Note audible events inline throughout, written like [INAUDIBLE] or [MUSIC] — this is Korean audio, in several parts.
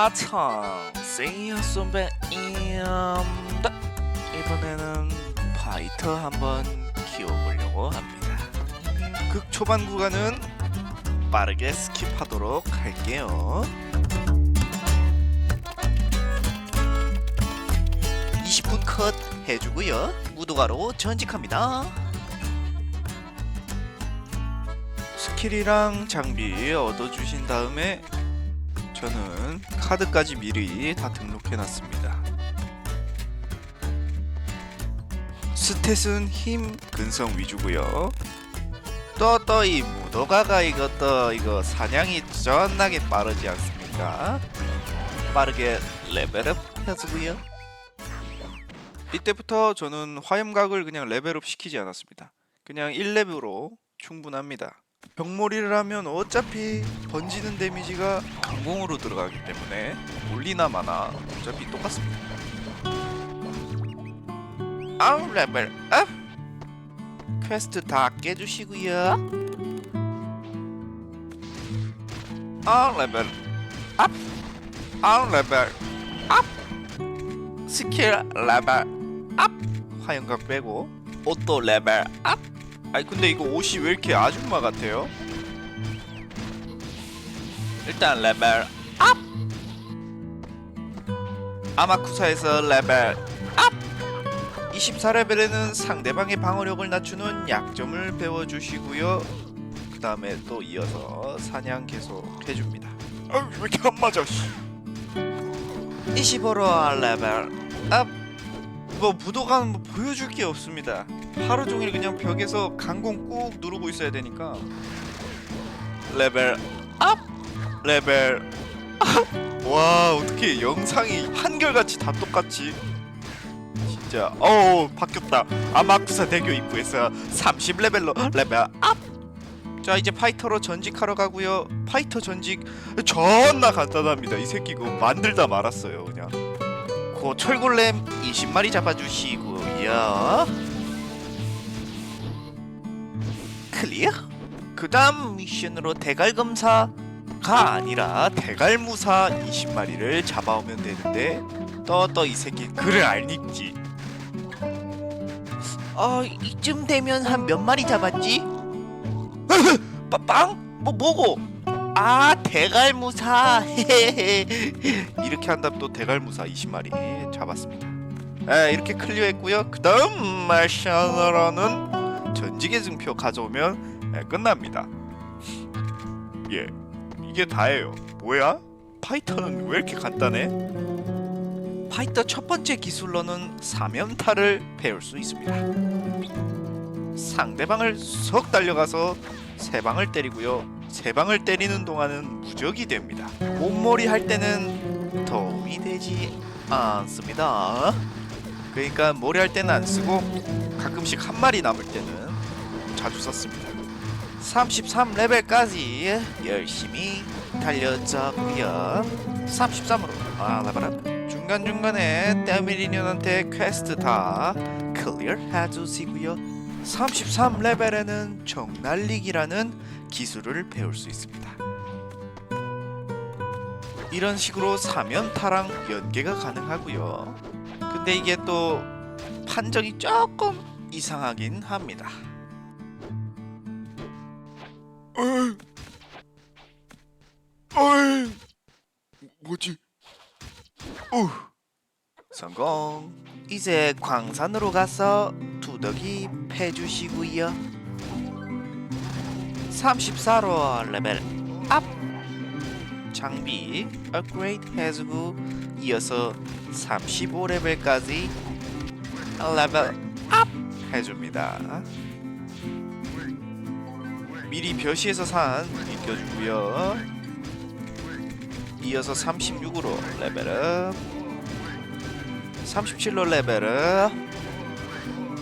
아참 세이야 선배입니다. 이번에는 파이터 한번 키워보려고 합니다. 극 초반 구간은 빠르게 스킵하도록 할게요. 20분 컷 해주고요. 무도가로 전직합니다. 스킬이랑 장비 얻어주신 다음에 저는 카드까지 미리 다 등록해놨습니다. 스탯은 힘, 근성 위주고요. 또또이 무도가가 이것도 이거 사냥이 존나게 빠르지 않습니까? 빠르게 레벨업 해주고요. 이때부터 저는 화염각을 그냥 레벨업 시키지 않았습니다. 그냥 1렙으로 충분합니다. 병몰이를 하면 어차피 던지는 데미지가 강공으로 들어가기 때문에 올리나 마나 어차피 똑같습니다. 아우 레벨 업! 퀘스트 다 깨주시고요. 아우 레벨 업! 아우 레벨 업! 스킬 레벨 업! 화염각 빼고 옷도 레벨 업! 아니 근데 이거 옷이 왜 이렇게 아줌마 같아요? 일단 레벨 업! 아마쿠사에서 레벨 업! 24레벨에는 상대방의 방어력을 낮추는 약점을 배워주시고요 그 다음에 또 이어서 사냥 계속 해줍니다 아왜 이렇게 안 맞아 25로 레벨 업! 뭐 무도가는 뭐 보여줄 게 없습니다 하루 종일 그냥 벽에서 강공 꾹 누르고 있어야 되니까. 레벨 업! 레벨 업 와 어떻게 영상이 한결같이 다 똑같지? 진짜 어우 바뀌었다. 아마쿠사 대교 입구에서 30레벨로 레벨 업 자 이제 파이터로 전직하러 가고요. 파이터 전직 존나 간단합니다. 이 새끼 그거 만들다 말았어요 그냥. 고 철골렘 20마리 잡아주시고요 클리어? 그 다음 미션으로 대갈검사가 아니라 대갈무사 20마리를 잡아오면 되는데 떠떠 이 새끼 글을 안 읽지 어 이쯤 되면 한 몇 마리 잡았지? [LAUGHS] 빠- 빵? 뭐 뭐고? 아 대갈무사 [LAUGHS] 이렇게 한다면 또 대갈무사 20마리 잡았습니다 에, 이렇게 클리어했고요 그 다음 미션으로는 전직의 증표 가져오면 예, 끝납니다. 예, 이게 다예요. 뭐야? 파이터는 왜 이렇게 간단해? 파이터 첫 번째 기술로는 사면타를 배울 수 있습니다. 상대방을 석 달려가서 세 방을 때리고요. 세 방을 때리는 동안은 무적이 됩니다. 몸머리 할 때는 도움이 되지 않습니다. 그러니까 머리 할 때는 안 쓰고 가끔씩 한 마리 남을 때는 자주 썼습니다. 33레벨까지 열심히 달려졌고요. 33으로 알아봐라. 중간중간에 때밀이년한테 퀘스트 다 클리어 해주시고요. 33레벨에는 정날리기라는 기술을 배울 수 있습니다. 이런 식으로 사면타랑 연계가 가능하고요. 근데 이게 또 판정이 조금 이상하긴 합니다. 뭐지? 어, 성공. 이제 광산으로 가서 두더기 패주시고요. 34로 레벨 업. 장비 업그레이드 해주고 이어서 35레벨까지 레벨 업 해줍니다. 미리 벼시에서 산 입혀주고요. 이어서 36으로 레벨업. 37로 레벨업.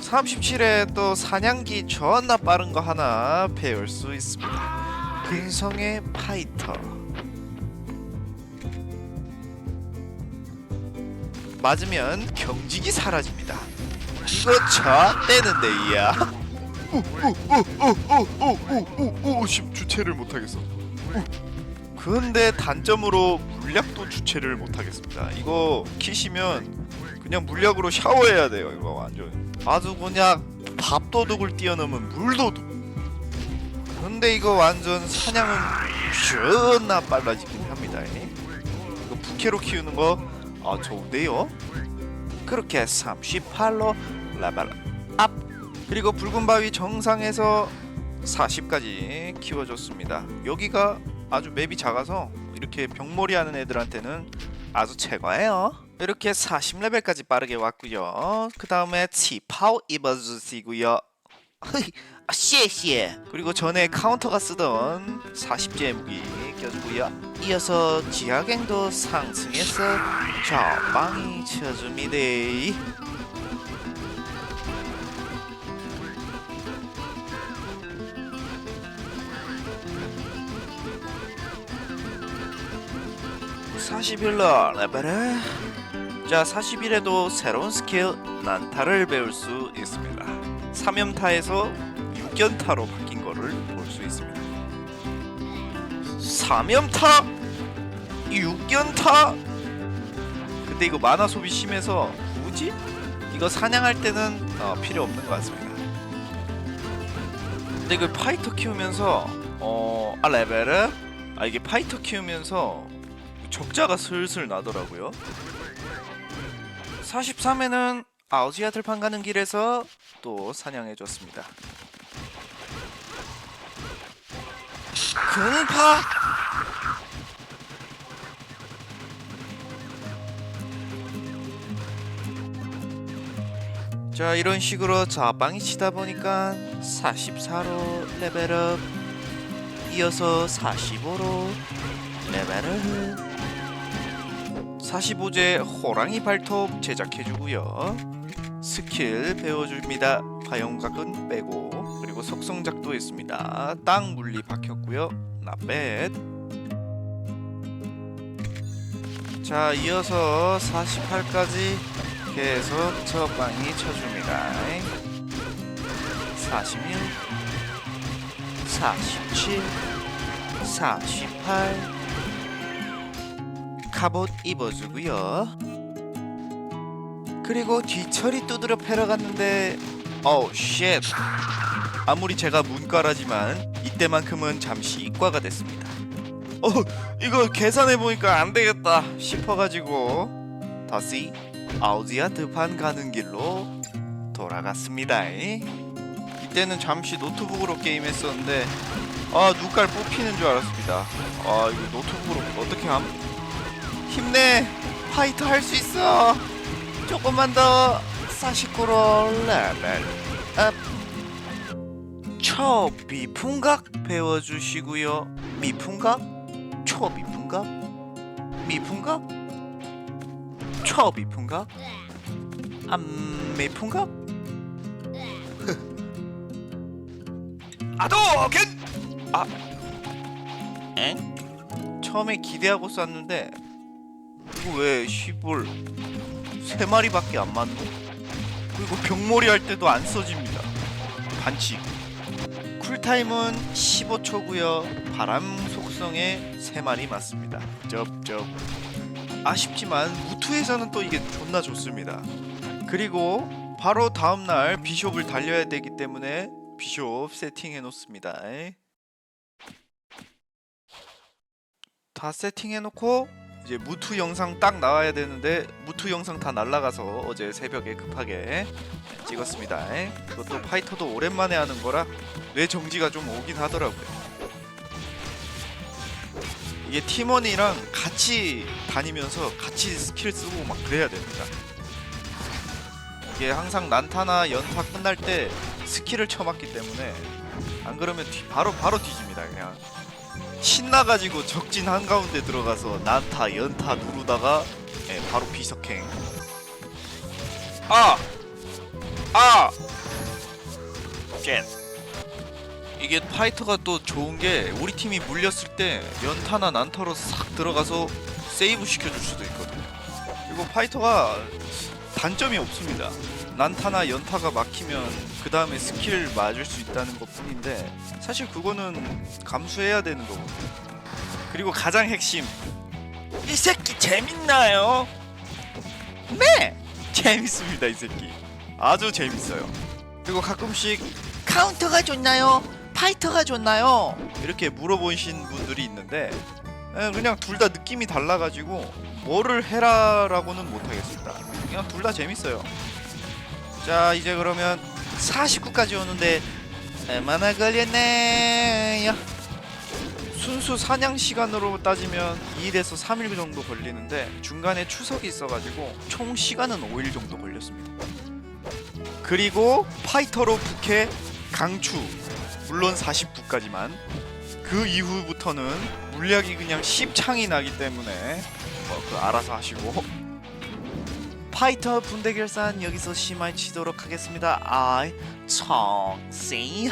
37에 또 사냥기 존나 빠른 거 하나 배울 수 있습니다. 근성의 파이터. 맞으면 경직이 사라집니다. 이거 저 떼는데 이야 오오오오오오오오오 주체를 못하겠어 근데 단점으로 물약도 주체를 못하겠습니다. 이거 키시면 그냥 물약으로 샤워해야 돼요. 이거 완전 아주 그냥 밥도둑을 뛰어넘은 물도둑. 근데 이거 완전 사냥은 존나 빨라지긴 합니다. 이거 부캐로 키우는 거 아 좋은데요? 그렇게 38로 레벨 업 그리고 붉은 바위 정상에서 40까지 키워줬습니다. 여기가 아주 맵이 작아서 이렇게 병몰이 하는 애들한테는 아주 최고예요. 이렇게 40레벨까지 빠르게 왔고요. 그 다음에 치파오 입어주시고요. 흐이, 아, 씨에씨에 그리고 전에 카운터가 쓰던 40제 무기 껴주고요. 이어서 지하갱도 상승해서 좌방이 쳐줍니다. 41러 레벨을 자 41에도 새로운 스킬 난타를 배울 수 있습니다. 3연타에서 6연타로 바뀐 거를 볼 수 있습니다. 3연타! 6연타! 근데 이거 만화 소비 심해서 굳이 이거 사냥할 때는 어, 필요 없는 것 같습니다. 근데 이거 파이터 키우면서 어, 아 레벨을 아 이게 파이터 키우면서 적자가 슬슬 나더라고요. 43회는 아우지아 들판 가는 길에서 또 사냥해줬습니다. 금파! 자 이런 식으로 자빵이 치다 보니까 44로 레벨업 이어서 45로 레벨업 45제 호랑이 발톱 제작해주고요. 스킬 배워줍니다. 화용각은 빼고 그리고 속성작도 있습니다. 땅 물리 박혔고요. 나뱃. 자 이어서 48까지 계속 저방이 쳐줍니다. 46, 47, 48. 갑옷 입어주고요. 그리고 뒤처리 두드려 패러 갔는데 어우 쉣 아무리 제가 문과라지만 이때만큼은 잠시 이과가 됐습니다. 어 이거 계산해 보니까 안 되겠다 싶어가지고 다시 아우지아 드판 가는 길로 돌아갔습니다. 이때는 잠시 노트북으로 게임했었는데 아 눈깔 뽑히는 줄 알았습니다. 아 이거 노트북으로 어떻게 함? 힘내. 파이터 할 수 있어. 조금만 더 49로 레벨 업. 초비풍각 배워주시고요. 미풍각? 초비풍각? 미풍각? 초비풍각? 암미풍각? [LAUGHS] 아도겐! 아 엥? 처음에 기대하고 쐈는데 이거 왜 시볼 세 마리밖에 안 맞노? 그리고 병몰이 할 때도 안 써집니다. 반칙. 쿨타임은 15초고요. 바람 속성에 세 마리 맞습니다. 쩝쩝. 아쉽지만 무투에서는 또 이게 존나 좋습니다. 그리고 바로 다음 날 비숍을 달려야 되기 때문에 비숍 세팅해 놓습니다. 다 세팅해 놓고 이제 무투 영상 딱 나와야 되는데 무투 영상 다 날라가서 어제 새벽에 급하게 찍었습니다. 그것도 파이터도 오랜만에 하는 거라 뇌 정지가 좀 오긴 하더라고요. 이게 팀원이랑 같이 다니면서 같이 스킬 쓰고 막 그래야 됩니다. 이게 항상 난타나 연타 끝날 때 스킬을 쳐맞기 때문에 안 그러면 뒤, 바로 바로 뒤집니다 그냥. 신나가지고 적진 한가운데 들어가서 난타 연타 누르다가 예, 바로 비석행 아! 아! 쉣 이게 파이터가 또 좋은 게 우리 팀이 물렸을 때 연타나 난타로 싹 들어가서 세이브 시켜줄 수도 있거든요 그리고 파이터가 단점이 없습니다 난타나 연타가 막히면 그 다음에 스킬 맞을 수 있다는 것 뿐인데 사실 그거는 감수해야 되는 거거든요. 그리고 가장 핵심 이 새끼 재밌나요? 네 재밌습니다 이 새끼 아주 재밌어요 그리고 가끔씩 카운터가 좋나요? 파이터가 좋나요? 이렇게 물어보신 분들이 있는데 에, 그냥 둘 다 느낌이 달라가지고 뭐를 해라라고는 못하겠습니다 그냥 둘 다 재밌어요 자 이제 그러면 49까지 오는데 얼마나 걸렸나요? 순수 사냥 시간으로 따지면 2일에서 3일 정도 걸리는데 중간에 추석이 있어가지고 총 시간은 5일 정도 걸렸습니다. 그리고 파이터로 부캐 강추 물론 49까지만 그 이후부터는 물약이 그냥 10창이 나기 때문에 뭐 그 알아서 하시고 파이터 분대 결산 여기서 심할 치도록 하겠습니다. I 청씨